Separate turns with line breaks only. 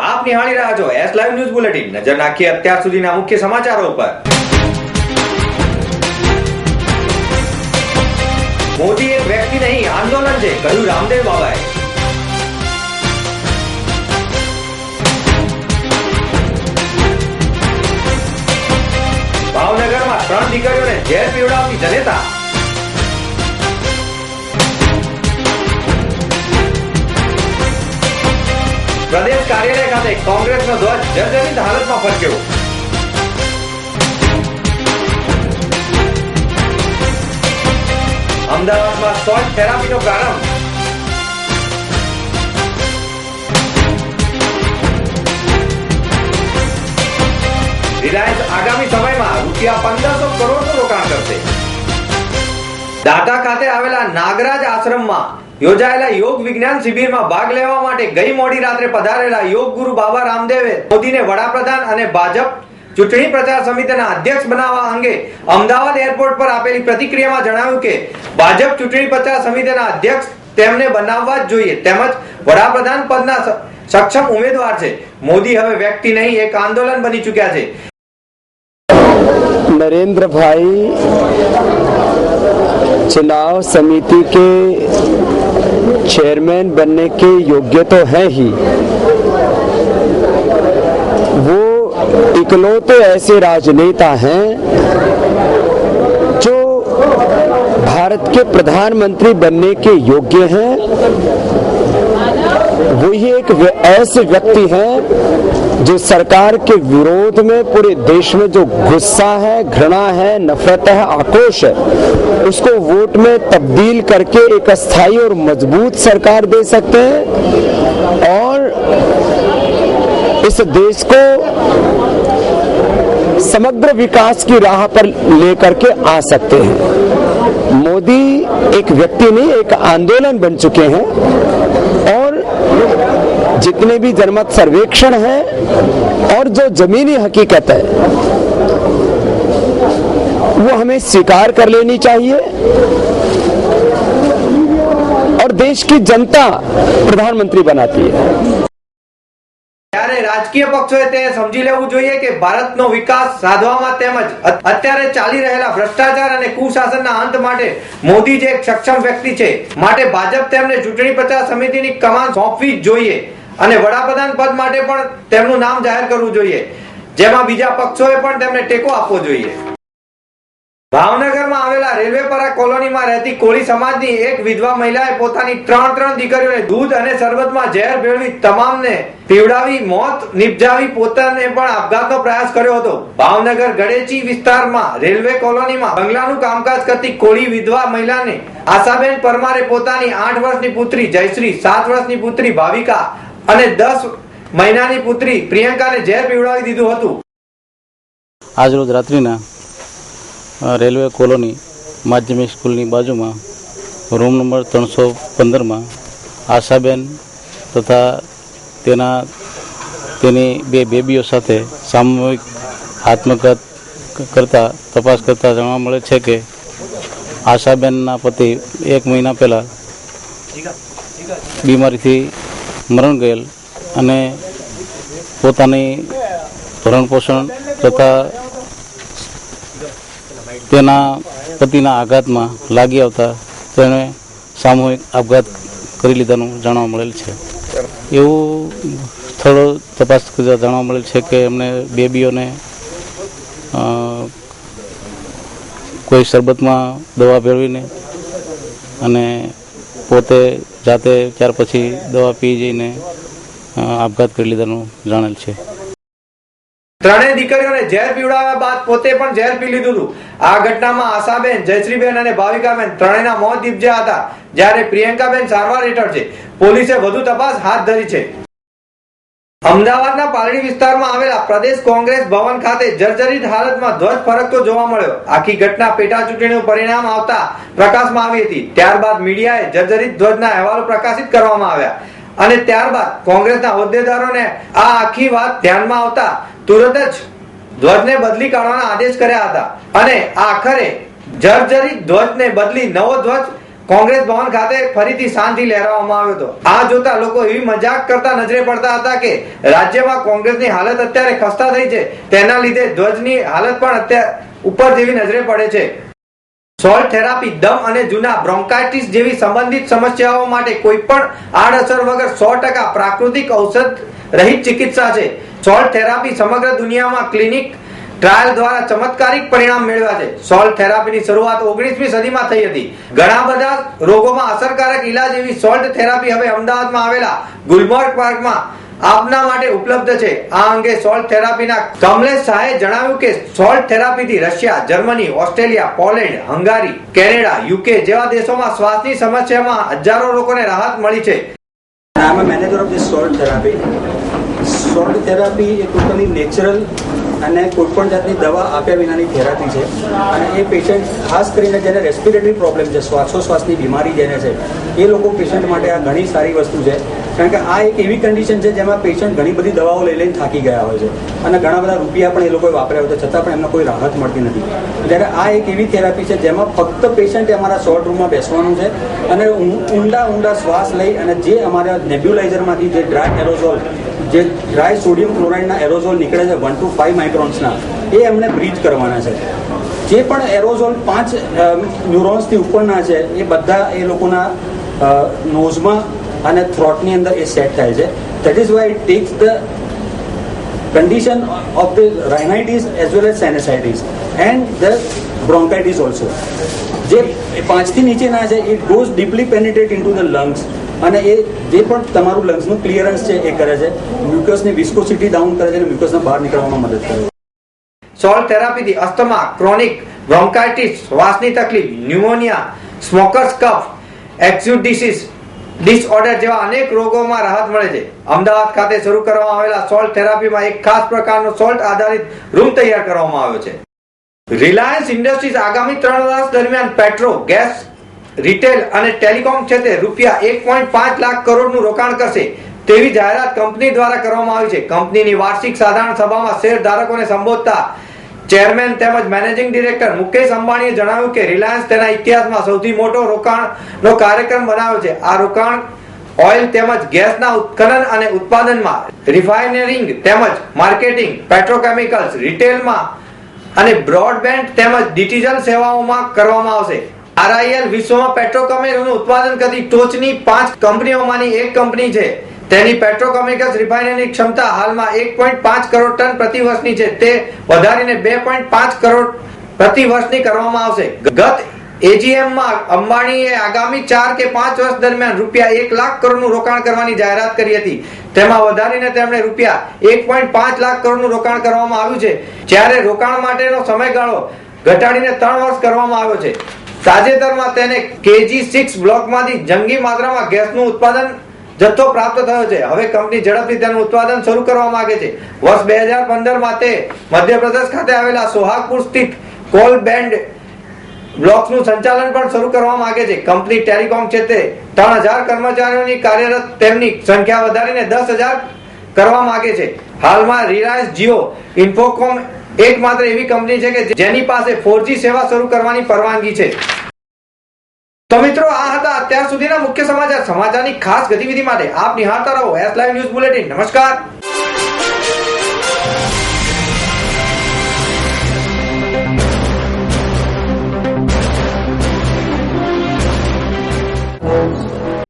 આપ નિહાળી રહ્યા છો એસ લાઈવ ન્યૂઝ બુલેટિન નજર નાખીએ અત્યાર સુધીના મુખ્ય સમાચારો પર મોદી એક વ્યક્તિ નહીં, આંદોલન છે, કહ્યું રામદેવ બાબાએ. ભાવનગરમાં ત્રણ દીકરીઓને ઝેર પીવડાવતી જનેતા. પ્રદેશ કાર્યાલય ખાતે કોંગ્રેસનો ધ્વજ જર્જરિત હાલતમાં ફરક્યો. અમદાવાદમાં શોર્ટ થેરાપીનો પ્રારંભ. રિલાયન્સ આગામી સમયમાં રૂપિયા પંદરસો કરોડનું રોકાણ કરશે. દાદા ખાતે આવેલા નાગરાજ આશ્રમમાં યોજાયેલા યોગ વિજ્ઞાન શિબિરમાં ભાગ લેવા માટે ગઈ મોડી રાત્રે પધારેલા યોગ ગુરુ બાબા રામદેવે મોદીને વડાપ્રધાન અને ભાજપ ચૂંટણી પ્રચાર સમિતિના અધ્યક્ષ બનાવવા અંગે અમદાવાદ એરપોર્ટ પર આપેલી પ્રતિક્રિયામાં જણાવ્યું કે ભાજપ ચૂંટણી પ્રચાર સમિતિના અધ્યક્ષ તેમને બનાવવા જ જોઈએ તેમજ વડાપ્રધાન પદના સ- સક્ષમ ઉમેદવાર છે મોદી હવે વ્યક્તિ નહીં એક આંદોલન બની ચૂક્યા છે
नरेंद्र भाई चुनाव समिति के चेयरमैन बनने के योग्य तो हैं ही। वो इकलौते ऐसे राजनेता हैं जो भारत के प्रधानमंत्री बनने के योग्य हैं। वो ही एक ऐसे व्यक्ति हैं जो सरकार के विरोध में पूरे देश में जो गुस्सा है, घृणा है, नफरत है, आक्रोश है, उसको वोट में तब्दील करके एक अस्थायी और मज़बूत सरकार दे सकते हैं और इस देश को समग्र विकास की राह पर लेकर के आ सकते हैं। मोदी एक व्यक्ति नहीं, एक आंदोलन बन चुके हैं। जितने भी जनमत सर्वेक्षण है और जो जमीनी हकीकत है वो हमें स्वीकार कर लेनी चाहिए और देश की जनता प्रधानमंत्री बनाती है
ત્યારે રાજકીય પક્ષોએ તે સમજી લેવું જોઈએ કે ભારતનો વિકાસ સાધવામાં તેમજ અત- અત્યારે ચાલી રહેલા ભ્રષ્ટાચાર અને કુશાસનના અંત માટે મોદી જે એક સક્ષમ વ્યક્તિ છે માટે ભાજપ તેમને ચૂંટણી પ્રચાર સમિતિની કમાન સોંપવી જ જોઈએ અને વડાપ્રધાન પદ માટે પણ તેમનું નામ જાહેર કરવું જોઈએ. જેમાં બીજા પક્ષોએ પણ તેમને ટેકો આપવો જોઈએ. ભાવનગરમાં આવેલા રેલવેપરા કોલોનીમાં રહેતી કોળી સમાજની એક વિધવા મહિલાએ પોતાની ત્રણ ત્રણ દીકરીઓને દૂધ અને શરબતમાં ઝેર ભેળવી તમામને પીવડાવી, મોત નિપજાવી પોતાને પણ આપઘાતનો પ્રયાસ કર્યો હતો. ભાવનગર ગડેચી વિસ્તારમાં રેલવે કોલોનીમાં બંગલાનું કામકાજ કરતી કોળી વિધવા મહિલાને આશાબેન પરમારે પોતાની આઠ વર્ષની પુત્રી જયશ્રી, સાત વર્ષની પુત્રી ભાવિકા અને દસ મહિનાની પુત્રી પ્રિયંકાને ઝેર પીવડાવી દીધું હતું.
આજરોજ રાત્રિના રેલવે કોલોની માધ્યમિક સ્કૂલની બાજુમાં રૂમ નંબર ત્રણસો પંદરમાં આશાબેન તથા તેના તેની બે બેબીઓ સાથે સામૂહિક આત્મઘાત કરતા તપાસ કરતા જાણવા મળે છે કે આશાબેનના પતિ એક મહિના પહેલાં બીમારીથી મરણ ગયેલ અને પોતાની ભરણ પોષણ તથા તેના પતિના આઘાતમાં લાગી આવતા તેણે સામૂહિક આપઘાત કરી લીધાનું જાણવા મળેલ છે. એવું સ્થળો તપાસ કરતા જાણવા મળેલ છે કે એમણે બેબીઓને કોઈ શરબતમાં દવા ભેળવીને અને પોતે જાતે ત્યાર પછી દવા પી જઈને આપઘાત કરી લીધાનું જાણેલ છે.
ત્રણેય દીકરીઓને ઝેર પીવડાવ્યા બાદ પોતે પણ ઝેર પી લીધું હતું. આ ઘટનામાં આશાબેન, જયશ્રીબેન અને ભાવિકાબેન ત્રણેયના મોત નીપજ્યા હતા. જ્યારે પ્રિયંકાબેન સારવાર હેઠળ છે. પોલીસે વધુ તપાસ હાથ ધરી છે. અમદાવાદના પાલડી વિસ્તારમાં આવેલા પ્રદેશ કોંગ્રેસ ભવન ખાતે જર્જરિત હાલતમાં ધ્વજ ફરકતો જોવા મળ્યો. આખી ઘટના પેટા ચૂંટણીનું પરિણામ આવતા પ્રકાશમાં આવી હતી. ત્યારબાદ મીડિયાએ જર્જરિત ધ્વજના અહેવાલો પ્રકાશિત કરવામાં આવ્યા. અને ત્યારબાદ કોંગ્રેસના હોદ્દેદારોને આ આખી વાત ધ્યાનમાં આવતા તુરત જ ધ્વજને બદલી કાઢવાના આદેશ કર્યા હતા. અને આખરે જર્જરિત ધ્વજને બદલી નવો ધ્વજ કોંગ્રેસ ભવન ખાતે ફરીથી શાંતિ લહેરાવવામાં આવ્યો હતો. આ જોતા લોકો એવી મજાક કરતા નજરે પડતા હતા કે રાજ્યમાં કોંગ્રેસની હાલત અત્યારે ખસ્તા થઈ છે. તેના લીધે ધ્વજની હાલત પણ અત્યારે ઉપર જેવી નજરે પડે છે. સોલ્ટ થેરાપી, દમ અને જૂના બ્રોન્કાઇટિસ જેવી સંબંધિત સમસ્યાઓ માટે કોઈ પણ આડઅસર વગર સો ટકા પ્રાકૃતિક ઔષધ રહિત ચિકિત્સા છે. સોલ્ટ થેરાપી સમગ્ર દુનિયામાં ક્લિનિક ટ્રાયલ દ્વારા ચમત્કારિક પરિણામ મેળવ્યા છે. સોલ્ટ થેરાપીની શરૂઆત ઓગણીસમી સદીમાં થઈ હતી. ઘણા બધા રોગોમાં અસરકારક ઇલાજ એવી સોલ્ટ થેરાપી હવે અમદાવાદમાં આવેલા ગુલમર્ગ પાર્કમાં આપના માટે ઉપલબ્ધ છે. આ અંગે સોલ્ટ થેરાપીના કમલેશ શાહે જણાવ્યું કે salt થેરાપીથી Russia, Germany, Australia, Poland, Hungary, Canada, UK જેવા દેશોમાં શ્વાસની સમસ્યામાં હજારો લોકોને રાહત મળી છે.
I am manager of this salt therapy salt therapy A totally natural અને કોઈપણ જાતની દવા આપ્યા વિનાની થેરાપી છે. અને એ પેશન્ટ ખાસ કરીને જેને રેસ્પિરેટરી પ્રોબ્લેમ છે શ્વાસોશ્વાસની બીમારી જેને છે, એ લોકો પેશન્ટ માટે આ ઘણી સારી વસ્તુ છે. કારણ કે આ એક એવી કન્ડિશન છે જેમાં પેશન્ટ ઘણી બધી દવાઓ લઈ લઈને થાકી ગયા હોય છે. અને ઘણા બધા રૂપિયા પણ એ લોકોએ વાપર્યા હોય છે, છતાં પણ એમને કોઈ રાહત મળતી નથી. જ્યારે આ એક એવી થેરાપી છે જેમાં ફક્ત પેશન્ટે અમારા શોર્ટ રૂમમાં બેસવાનું છે અને ઊંડા ઊંડા શ્વાસ લઈ અને જે અમારા નેબ્યુલાઇઝરમાંથી જે ડ્રાય એરોઝોલ જે ડ્રાય સોડિયમ ક્લોરાઇડના એરોઝોલ નીકળે છે વન ટુ ફાઈવ માઇક્રોન્સના એ એમને બ્રીથ કરવાના છે. જે પણ એરોઝોલ પાંચ ન્યુરોન્સથી ઉપરના છે, એ બધા એ લોકોના નોઝમાં અને થ્રોટની અંદર એ સેટ થાય છે. That is why it takes the condition of the rhinitis as well as sinusitis and the bronchitis also જે પાંચથી નીચેના છે it goes deeply penetrate into the lungs અને એ જે પણ તમારું લંગ્સનું ક્લિયરન્સ છે એ કરે છે મ્યુકસની વિસ્કોસિટી ડાઉન કરે છે અને મ્યુકસને બહાર નીકળવામાં મદદ કરે છે.
સોલ્ટ થેરાપીથી અસ્થમા ક્રોનિક બ્રોન્કાઇટિસ શ્વાસની તકલીફ ન્યુમોનિયા સ્મોકર્સ કફ એક્યુટ ડિસીઝ ડિસઓર્ડર જેવા અનેક રોગોમાં રાહત મળે છે. અમદાવાદ ખાતે શરૂ કરવામાં આવેલા સોલ્ટ થેરાપીમાં એક ખાસ પ્રકારનો સોલ્ટ આધારિત રૂમ તૈયાર કરવામાં આવ્યો છે. રિલાયન્સ ઇન્ડસ્ટ્રીઝ આગામી ત્રણ વર્ષ દરમિયાન પેટ્રો, ગેસ રિટેલ અને ટેલિકોમ ક્ષેત્રે રૂપિયા એક પોઈન્ટ પાંચ લાખ કરોડનું રોકાણ કરશે. તેવી જાહેરાત કંપની દ્વારા કરવામાં આવી છે. કંપનીની વાર્ષિક સાધારણ સભામાં શેર ધારકોને સંબોધતા ચેરમેન તેમજ મેનેજિંગ ડિરેક્ટર મુકેશ અંબાણીએ જણાવ્યું કે રિલાયન્સ તેના ઇતિહાસમાં સૌથી મોટો રોકાણનો કાર્યક્રમ બનાવ્યો છે. આ રોકાણ ઓઇલ તેમજ ગેસના ઉત્ખનન અને ઉત્પાદનમાં રિફાઇનરિંગ તેમજ માર્કેટિંગ, પેટ્રોકેમિકલ્સ, રિટેલમાં અને બ્રોડબેન્ડ તેમજ ડિજિટલ સેવાઓમાં કરવામાં આવશે. આરઆઈએલ વિશ્વમાં પેટ્રોકેમિકલનું ઉત્પાદન કરતી ટોચની પાંચ કંપનીઓમાંની એક કંપની છે. તેની પેટ્રોકેમિકલ્સ રિફાઇનરીની ક્ષમતા હાલમાં એક કરોડ ટન પ્રતિ વર્ષની છે. તે વધારીને બે કરોડ પ્રતિ વર્ષની કરવામાં આવશે. ગત એજીએમમાં અંબાણીએ આગામી ચાર કે પાંચ વર્ષ દરમિયાન રૂપિયા એક લાખ કરોડનું રોકાણ કરવાની જાહેરાત કરી હતી. તેમાં વધારીને તેમણે રૂપિયા એક લાખ કરોડનું રોકાણ કરવામાં આવ્યું છે. જ્યારે રોકાણ માટેનો સમયગાળો ઘટાડીને ત્રણ વર્ષ કરવામાં આવ્યો છે. તાજેતરમાં તેને કેજી સિક્સ બ્લોકમાંથી જંગી માત્રામાં ગેસનું ઉત્પાદન જથ્થો પ્રાપ્ત થયો છે. હવે કંપની ઝડપથી તેનું ઉત્પાદન શરૂ કરવા માંગે છે. વર્ષ બે હજાર પંદરમાં તે મધ્યપ્રદેશ ખાતે આવેલા સોહાગપુર સ્થિત કોલ બેન્ડ બ્લોક્સનું સંચાલન પણ શરૂ કરવા માંગે છે. કંપની ટેલિકોમ ક્ષેત્રે ત્રણ હજાર કર્મચારીઓની કાર્યરત તેમની સંખ્યા વધારીને દસ હજાર કરવા માંગે છે. હાલમાં રિલાયન્સ જીઓ ઇન્ફોકોમ એકમાત્ર એવી કંપની છે કે જેની પાસે ફોરજી સેવા શરૂ કરવાની પરવાનગી છે. તો મિત્રો, આ હતા અત્યાર સુધીના મુખ્ય સમાચાર. સમાચારની ખાસ ગતિવિધિ માટે આપ નિહાળતા રહો. એસ લાઈવ ન્યૂઝ બુલેટિન નમસ્કાર.